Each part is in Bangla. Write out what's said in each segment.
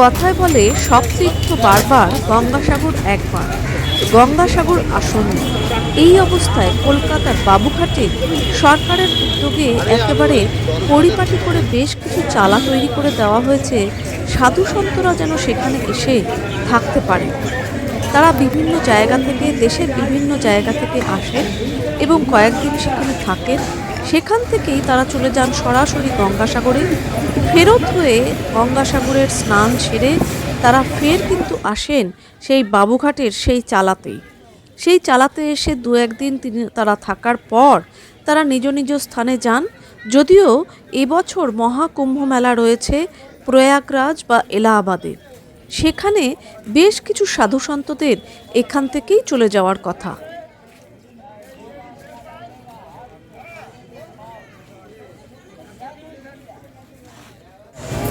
কথায় বলে সব তীর্থ বারবার গঙ্গাসাগর একবার, গঙ্গাসাগর আসন্ন এই অবস্থায় কলকাতার বাবুঘাটে সরকারের উদ্যোগে একেবারে পরিপাটি করে বেশ কিছু চালা তৈরি করে দেওয়া হয়েছে। সাধু সন্তরা যেন সেখানে এসে থাকতে পারে। তারা বিভিন্ন জায়গা থেকে, দেশের বিভিন্ন জায়গা থেকে আসেন এবং কয়েকদিন সেখানে থাকেন। সেখান থেকেই তারা চলে যান সরাসরি গঙ্গাসাগরে। ফেরত হয়ে গঙ্গাসাগরের স্নান সেরে তারা ফের কিন্তু আসেন সেই বাবুঘাটের সেই চালাতেই। সেই চালাতে এসে দু একদিন তিনি তারা থাকার পর তারা নিজ নিজ স্থানে যান। যদিও এবছর মহাকুম্ভ মেলা রয়েছে প্রয়াগরাজ বা এলাহাবাদে। সেখানে বেশ কিছু সাধুসন্তদের এখান থেকেই চলে যাওয়ার কথা।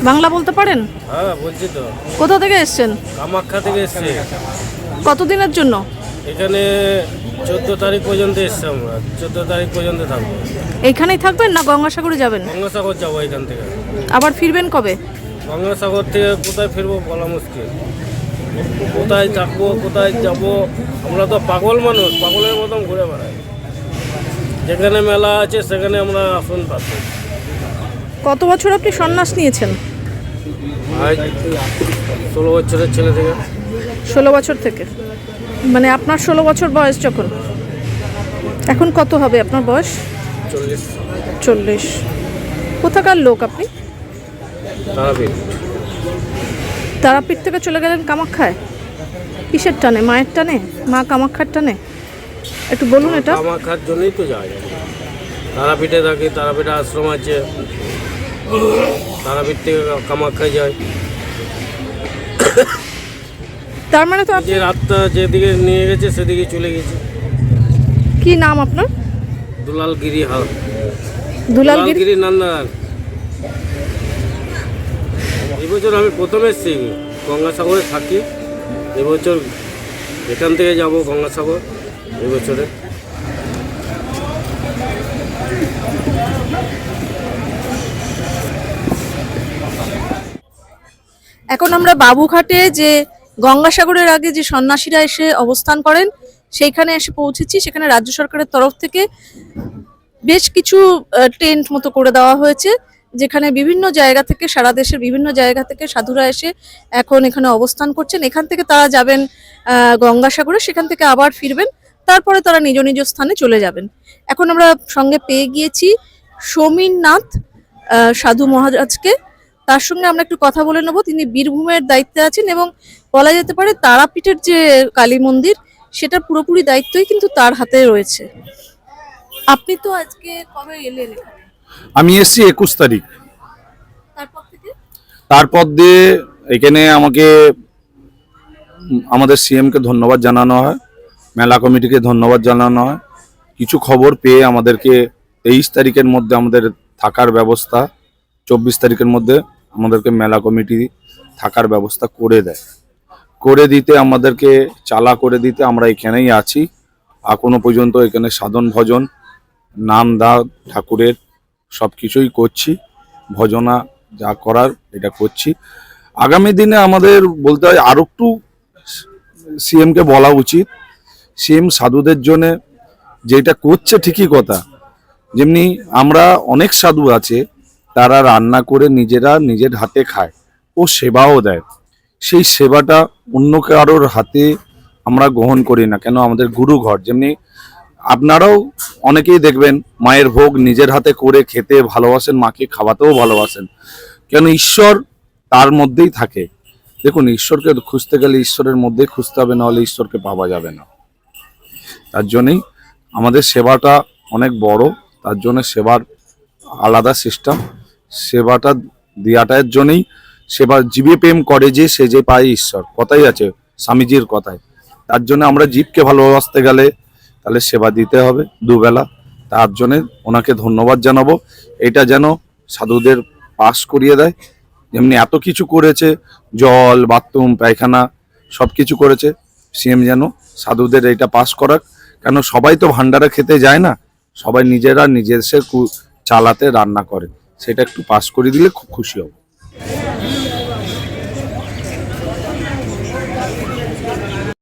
বাংলা বলতে পারেন? হ্যাঁ বলছি তো। কোথা থেকে এসছেন? কামাখ্যা থেকে এসছি। কতদিনের জন্য? এখানে চোদ্দ তারিখ পর্যন্ত এসছি আমরা। চোদ্দ তারিখ পর্যন্ত থাকব। এইখানেই থাকবেন না গঙ্গাসাগরে যাবেন? গঙ্গাসাগর যাব এখান থেকে। আবার ফিরবেন কবে? গঙ্গাসাগর থেকে কোথায় ফিরবো বলা মুশকিল। কোথায় থাকব কোথায় যাব? আমরা তো পাগল মানুষ পাগলের মতন ঘুরে বেড়াই। যেখানে মেলা আছে সেখানে আমরা আসন পাচ্ছি। কত বছর আপনি সন্ন্যাস নিয়েছেন? ষোলো বছরের ছেলে থেকে। ষোলো বছর থেকে? মানে আপনার ষোলো বছর বয়স যখন এখন কত হবে আপনার বয়স? চল্লিশ। চল্লিশ। কোথাকার লোক আপনি? তারাপীঠ। তারাপীঠ থেকে চলে গেলেন কামাখ্যায়? কিসের টানে? মায়ের টানে? মা কামাখ্যার টানে? একটু বলুন এটা। কামাখ্যার জন্যই তো যাওয়া যায়। তারাপীঠে থাকি তারাপীঠে আশ্রম আছে। তারাপীঠ থেকে কামাখ্যা যাই তার মানে তো যে রাতটা যেদিকে নিয়ে গেছে সেদিকে চলে গেছে। কি নাম আপনার? দুলাল গিরি হাল। দুলালগিরি? গিরি নন্দন এই বছর আমি প্রথমে এসেছি গঙ্গাসাগরে থাকি। এবছর এখান থেকে যাব গঙ্গাসাগর এবছরে। এখন আমরা বাবুঘাটে যে গঙ্গাসাগরের আগে যে সন্ন্যাসীরা এসে অবস্থান করেন, সেইখানে এসে পৌঁছেছি। সেখানে রাজ্য সরকারের তরফ থেকে বেশ কিছু টেন্ট মতো করে দেওয়া হয়েছে, যেখানে বিভিন্ন জায়গা থেকে, সারা দেশের বিভিন্ন জায়গা থেকে সাধুরা এসে এখন এখানে অবস্থান করছেন। এখান থেকে তারা যাবেন গঙ্গাসাগরে, সেখান থেকে আবার ফিরবেন। তারপরে তারা নিজ নিজ স্থানে চলে যাবেন। এখন আমরা সঙ্গে পেয়ে গিয়েছি সমীরনাথ সাধু মহারাজকে। তার সঙ্গে আমরা একটু কথা বলে নেব। তিনি বীরভূমের দায়িত্বে আছেন এবং বলা যেতে পারে তারাপীঠের যে কালী মন্দির সেটা পুরোপুরি দায়িত্বই কিন্তু তার হাতে রয়েছে। আপনি তো আজকে কবে এলেন আমি এসছি একুশ তারিখ। তারপর থেকে? তারপর দিয়ে এখানে আমাকে আমাদের সিএমকে ধন্যবাদ জানানো হয় মেলা কমিটিকে ধন্যবাদ জানানো হয়। কিছু খবর পেয়ে আমাদেরকে তেইশ তারিখের মধ্যে আমাদের থাকার ব্যবস্থা চব্বিশ তারিখের মধ্যে আমাদেরকে মেলা কমিটি থাকার ব্যবস্থা করে দেয়। করে দিতে আমাদেরকে, চালা করে দিতে আমরা এখানেই আছি। এখনও পর্যন্ত এখানে সাধন, ভজন, নাম, দা, ঠাকুরের সব কিছুই করছি। ভজনা যা করার এটা করছি। আগামী দিনে আমাদের বলতে হয় আরও একটু সিএমকে বলা উচিত। সিএম সাধুদের জন্য যেটা করছে ঠিকই কথা। যেমনি আমরা অনেক সাধু আছে তারা রান্না করে নিজেরা নিজের হাতে খায় ও সেবাও দেয়। সেই সেবাটা অন্য কারোর হাতে আমরা গ্রহণ করি না, কেন আমাদের গুরু ঘর যেমনি আপনারাও অনেকেই দেখবেন, মায়ের ভোগ নিজের হাতে করে খেতে ভালোবাসেন, মাকে খাওয়াতেও ভালোবাসেন। কেন ঈশ্বর তার মধ্যেই থাকে। দেখুন, ঈশ্বরকে খুঁজতে গেলে ঈশ্বরের মধ্যেই খুঁজতে হবে, নাহলে ঈশ্বরকে পাওয়া যাবে না। তার জন্যই আমাদের সেবাটা অনেক বড়, তার জন্য সেবার আলাদা সিস্টেম। সেবাটা দেওয়াটার জন্যই সেবা জীবে প্রেম করে যে সে যে পায় ঈশ্বর। কথাই আছে স্বামীজির কথায়। তার জন্য আমরা জীবকে ভালোবাসতে গেলে তাহলে সেবা দিতে হবে দুবেলা। তার জন্যে ওনাকে ধন্যবাদ জানাব। এটা যেন সাধুদের পাস করিয়ে দেয়। যেমনি এত কিছু করেছে, জল, বাথরুম, পায়খানা সব কিছু করেছে সিএম যেন সাধুদের এটা পাস করাক। কেন সবাই তো ভান্ডারা খেতে যায় না? সবাই নিজেরা নিজেদের কু- চালাতে রান্না করে। সেটা একটু পাস করে দিলে খুব খুশি হব।